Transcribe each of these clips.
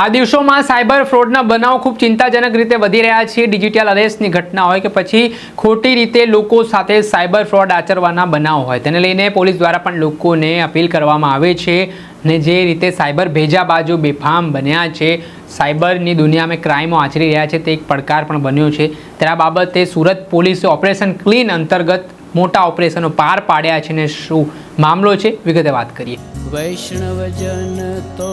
આ દિવસોમાં સાયબર ફ્રોડના બનાવ ખૂબ ચિંતાજનક રીતે વધી રહ્યા છે. ડિજિટલ અરેસ્ટની ઘટના હોય કે પછી ખોટી રીતે લોકો સાથે સાયબર ફ્રોડ આચરવાના બનાવ હોય, તેને લઈને પોલીસ દ્વારા પણ લોકોને અપીલ કરવામાં આવે છે ને જે રીતે સાયબર ભેજા બાજુ બેફામ બન્યા છે. સાયબરની દુનિયામાં ક્રાઇમો આચરી રહ્યા છે, તે એક પડકાર પણ બન્યો છે. ત્યારે આ બાબતે સુરત પોલીસે ઓપરેશન ક્લીન અંતર્ગત મોટા ઓપરેશનો પાર પાડ્યા છે ને શું મામલો છે, વિગતે વાત કરીએ. વૈષ્ણવજન તો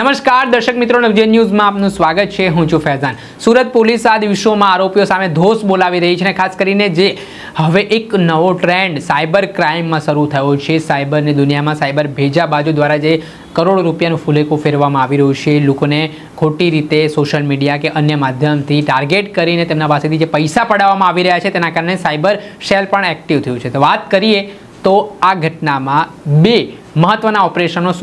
નમસ્કાર, દર્શક મિત્રો નવજન ન્યૂઝમાં આપનું સ્વાગત છે. હું છું ફૈઝાન. સુરત પોલીસ આ દિવસોમાં આરોપીઓ સામે ધોષ બોલાવી રહી છે અને ખાસ કરીને જે હવે એક નવો ટ્રેન્ડ સાયબર ક્રાઇમમાં શરૂ થયો છે. સાયબરની દુનિયામાં સાયબર ભેજા બાજુ દ્વારા જે કરોડો રૂપિયાનું ફુલેકો ફેરવામાં આવી રહ્યું છે. લોકોને ખોટી રીતે સોશિયલ મીડિયા કે અન્ય માધ્યમથી ટાર્ગેટ કરીને તેમના પાસેથી જે પૈસા પડાવવામાં આવી રહ્યા છે, તેના કારણે સાયબર સેલ પણ એક્ટિવ થયું છે. તો વાત કરીએ તો આ ઘટનામાં બે મહત્ત્વના ઓપરેશનો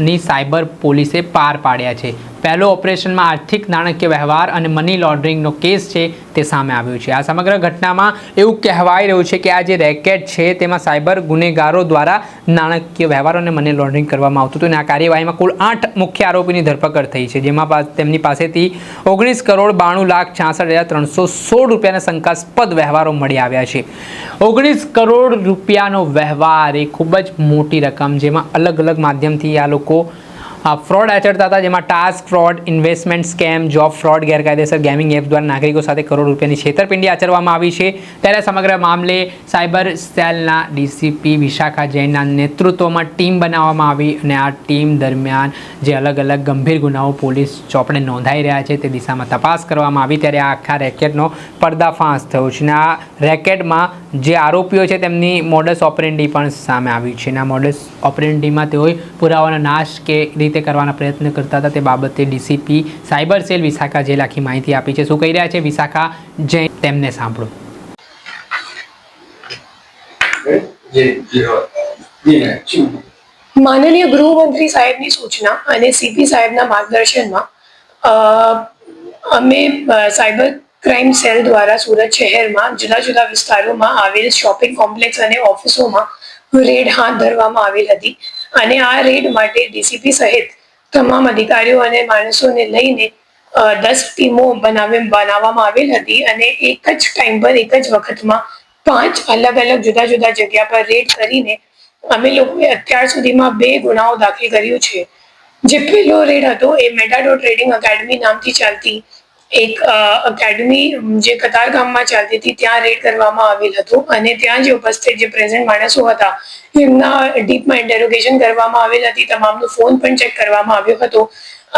સુરતની સાયબર પોલીસે પાર પાડ્યા છે. પહેલો ઓપરેશનમાં આર્થિક નાણાકીય વ્યવહાર અને મની લોન્ડરિંગનો કેસ છે તે સામે આવ્યું છે. આ સમગ્ર ઘટનામાં એવું કહેવાઈ રહ્યું છે કે આ જે રેકેટ છે તેમાં સાયબર ગુનેગારો દ્વારા નાણાકીય વ્યવહાર અને મની લોન્ડરિંગ કરવામાં આવતું હતું અને આ કાર્યવાહીમાં કુલ આઠ મુખ્ય આરોપીની ધરપકડ થઈ છે. જેમાં તેમની પાસેથી ઓગણીસ કરોડ બાણું લાખ છાસઠ હજાર ત્રણસો સોળ રૂપિયાના શંકાસ્પદ વ્યવહારો મળી આવ્યા છે. ઓગણીસ કરોડ રૂપિયાનો વ્યવહાર એ ખૂબ જ મોટી રકમ જેમાં અલગ અલગ માધ્યમથી આ લોકો ફ્રોડ આચરતા હતા, જેમાં task fraud investment scam job fraud ગેરકાયદેસર ગેમિંગ એપ દ્વારા નાગરિકો સાથે કરોડ રૂપિયાની છેતરપિંડી આચરવામાં આવી છે. ત્યારે સમગ્ર મામલે સાયબર સેલના ડીસીપી વિશાખા જૈનના નેતૃત્વમાં ટીમ બનાવવામાં આવી અને આ ટીમ દરમિયાન જે અલગ અલગ ગંભીર ગુનાઓ પોલીસ ચોપડે નોંધાઈ રહ્યા છે, તે દિશામાં તપાસ કરવામાં આવી. ત્યારે આ આખા રેકેટનો પર્દાફાશ થયો છે અને આ રેકેટમાં જે આરોપીઓ છે, તેમની મોડસ ઓપરેન્ડી પણ સામે આવી છે. અને આ મોડસ ઓપરેન્ડીમાં તેઓએ પુરાવાનો નાશ કે રીતે કરવાના પ્રયત્ન કરતા હતા તે બાબતે ડીસીપી સાયબર સેલ વિશાખા જેલ આખી માહિતી આપી છે. શું કહી રહ્યા છે વિશાખા? જૈન તેમને સાંભળો. માનનીય ગૃહમંત્રી સાહેબની સૂચના અને સીપી સાહેબના માર્ગદર્શનમાં અમે સાયબર ક્રાઇમ સેલ દ્વારા સુરત શહેરમાં જુદા જુદા વિસ્તારોમાં આવેલ શોપિંગ કોમ્પ્લેક્સ અને ઓફિસોમાં રેડ હાથ ધરવામાં આવેલ હતી. અને આ રેડ માટે ડીસીપી સહિત તમામ અધિકારીઓ અને માણસોને લઈને દસ ટીમો બનાવી, બનાવવામાં આવેલ હતી અને એક જ ટાઈમ પર એક જ વખતમાં પાંચ અલગ અલગ જુદા જુદા જગ્યા પર રેડ કરીને અમે લોકોએ અત્યાર સુધીમાં બે ગુનાઓ દાખલ કર્યું છે. જે પહેલો રેડ હતો એ મેટાડો ટ્રેડિંગ એકેડમી નામથી ચાલતી એક એકેડમી જે કતાર ગામમાં ચાલતી હતી, ત્યાં રેડ કરવામાં આવેલ હતું અને ત્યાં જે ઉપસ્થિત જે પ્રેઝન્ટ માણસો હતા, એમના ડીપમાં ઇન્ટેરોગેશન કરવામાં આવેલ હતી, તમામનો ફોન પણ ચેક કરવામાં આવ્યો હતો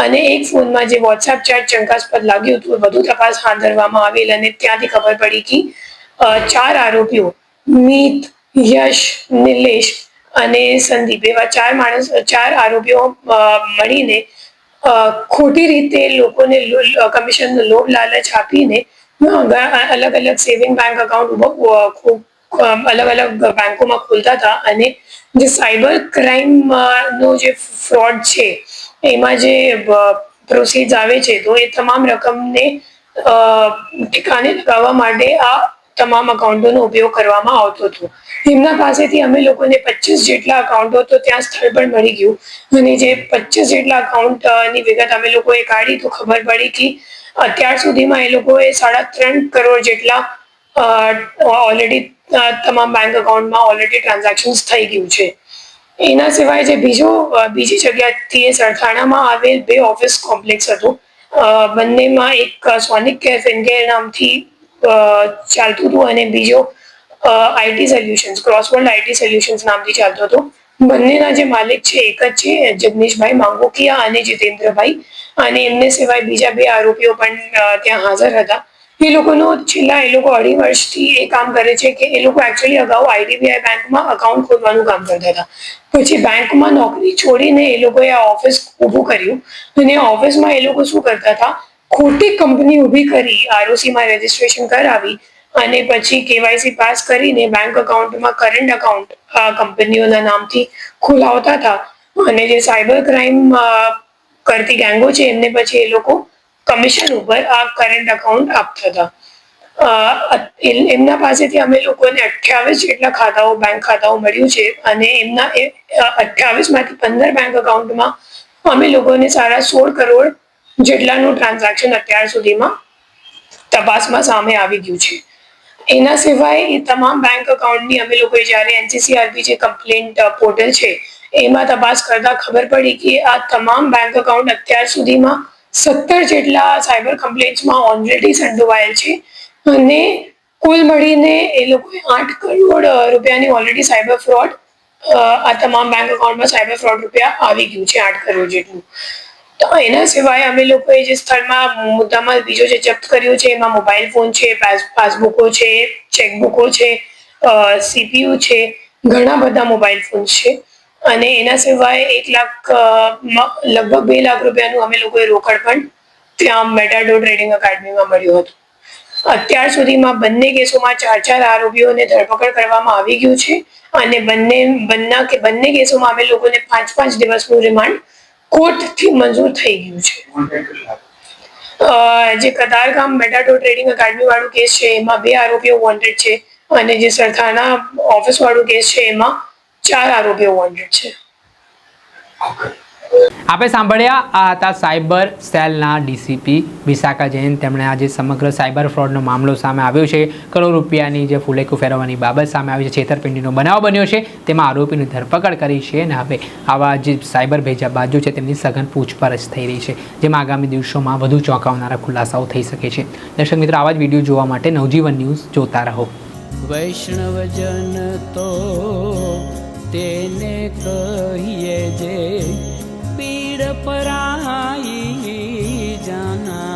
અને એક ફોનમાં જે વોટ્સએપ ચેટ શંકાસ્પદ લાગ્યું હતું, વધુ તપાસ હાથ ધરવામાં આવેલ અને ત્યાંથી ખબર પડી કે ચાર આરોપીઓ, મીત, યશ, નિલેશ અને સંદીપ, એવા ચાર માણસ, ચાર આરોપીઓ મળીને ખોટી રીતે લોકોને કમિશનનો લોભ લાલચ આપીને અલગ અલગ સેવિંગ બેંક અકાઉન્ટ અલગ અલગ બેંકોમાં ખોલતા હતા અને જે સાયબર ક્રાઇમ નો જે ફ્રોડ છે, એમાં જે પ્રોસીડ આવે છે, તો એ તમામ રકમને ઠેકાને લગાવવા માટે આ તમામ અકાઉન્ટોનો ઉપયોગ કરવામાં આવતો હતો. એમના પાસેથી અમે લોકોને પચીસ જેટલા અકાઉન્ટો, તો ત્યાં સ્થળ પર મળી ગયું. અને જે પચીસ જેટલા અકાઉન્ટની વિગત અમે લોકોએ કાઢી, તો ખબર પડી કે અત્યાર સુધીમાં એ લોકોએ સાડા ત્રણ કરોડ જેટલા ઓલરેડી તમામ બેંક અકાઉન્ટમાં ઓલરેડી ટ્રાન્ઝેક્શન્સ થઈ ગયું છે. એના સિવાય જે બીજો બીજી જગ્યાથી એ સરથાણામાં આવેલ બે ઓફિસ કોમ્પ્લેક્સ હતું. બંનેમાં એક સોનિક કેફ ઇન્કેર નામથી ચાલતું હતું અને બીજો IT solutions Crossworld IT solutions નામથી ચાલતો હતો. બંનેના જે માલિક છે, એક જ છે જગનીશભાઈ માંગોકિયા અને જીતેન્દ્રભાઈ. અને એમને સિવાય બીજા બે આરોપીઓ પણ ત્યાં હાજર હતા. એ લોકોનો છેલ્લા, એ લોકો અઢી વર્ષથી એ કામ કરે છે કે એ લોકો એકચ્યુઅલી અગાઉ આઈડીબીઆઈ બેંકમાં અકાઉન્ટ ખોલવાનું કામ કરતા હતા. પછી બેંકમાં નોકરી છોડીને એ લોકોએ આ ઓફિસ ઊભું કર્યું. અને ઓફિસમાં એ લોકો શું કરતા હતા? ખોટી કંપની ઊભી કરી, આરઓસીમાં રજીસ્ટ્રેશન કરાવી અને પછી કેવાયસી પાસ કરીને બેંક અકાઉન્ટમાં કરંટ અકાઉન્ટ કંપનીઓના નામથી ખોલાવતા હતા. અને જે સાયબર ક્રાઇમ કરતી ગેંગો છે, એમને પછી એ લોકો કમિશન ઉપર આ કરંટ અકાઉન્ટ આપતા હતા. એમના પાસેથી અમે લોકોને અઠ્યાવીસ જેટલા ખાતાઓ બેંક ખાતાઓ મળ્યું છે અને એમના અઠ્યાવીસમાંથી પંદર બેંક અકાઉન્ટમાં અમે લોકોને સારા સોળ કરોડ જેટલાનું ટ્રાન્ઝેક્શન અત્યાર સુધીમાં તપાસમાં સામે આવી ગયું છે. એના સિવાય એ તમામ બેંક અકાઉન્ટની અમે લોકોએ જ્યારે એનસીસીઆરબી જે કમ્પ્લેન્ટ પોર્ટલ છે, એમાં તપાસ કરતા ખબર પડી કે આ તમામ બેંક અકાઉન્ટ અત્યાર સુધીમાં સત્તર જેટલા સાયબર કમ્પ્લેન્ટ્સમાં ઓલરેડી સંડોવાયેલ છે અને કુલ મળીને એ લોકોએ આઠ કરોડ રૂપિયાની ઓલરેડી સાયબર ફ્રોડ આ તમામ બેંક અકાઉન્ટમાં સાયબર ફ્રોડ રૂપિયા આવી ગયું છે આઠ કરોડ જેટલું. તો એના સિવાય અમે લોકોએ જે સ્થળમાં મુદ્દામાં બીજો જે જપ્ત કર્યો છે, એમાં મોબાઈલ ફોન છે પાસ- પાસબુકો છે ચેકબુકો છે સીપીયુ છે, ઘણા બધા મોબાઈલ ફોન છે. અને એના સિવાય એક લાખ લગભગ બે લાખ રૂપિયાનું અમે લોકોએ રોકડ પણ ત્યાં મેટાડો ટ્રેડિંગ અકાદમીમાં મળ્યું હતું. અત્યાર સુધીમાં બંને કેસોમાં ચાર ચાર આરોપીઓને ધરપકડ કરવામાં આવી ગયું છે. અને બંને બંને કે, બંને કેસોમાં અમે લોકોને પાંચ પાંચ દિવસનું રિમાન્ડ કોર્ટથી મંજૂર થઈ ગયું છે. જે કતારગામ મેટાડો ટ્રેડિંગ એકેડમી વાળું કેસ છે, એમાં બે આરોપીઓ વોન્ટેડ છે અને જે સરથાના ઓફિસ વાળો કેસ છે, એમાં ચાર આરોપીઓ વોન્ટેડ છે. આપણે સાંભળ્યા, આ હતા સાયબર સેલના ડીસીપી વિશાખા જૈન. તેમણે આજે સમગ્ર સાયબર ફ્રોડનો મામલો સામે આવ્યો છે. કરોડ રૂપિયાની જે ફૂલેકું ફેરવવાની બાબત સામે આવી છે. છેતરપિંડીનો બનાવ બન્યો છે. તેમાં આરોપીની ધરપકડ કરી છે અને હવે આવા જે સાયબર ભેજા બાજુ છે તેમની સઘન પૂછપરછ થઈ રહી છે, જેમાં આગામી દિવસોમાં વધુ ચોંકાવનારા ખુલાસાઓ થઈ શકે છે. દર્શક મિત્રો, આવા જ વીડિયો જોવા માટે નવજીવન ન્યૂઝ જોતા રહો. વૈષ્ણવજન તો તેને કહીએ જે પીડ પરાઈ જાના.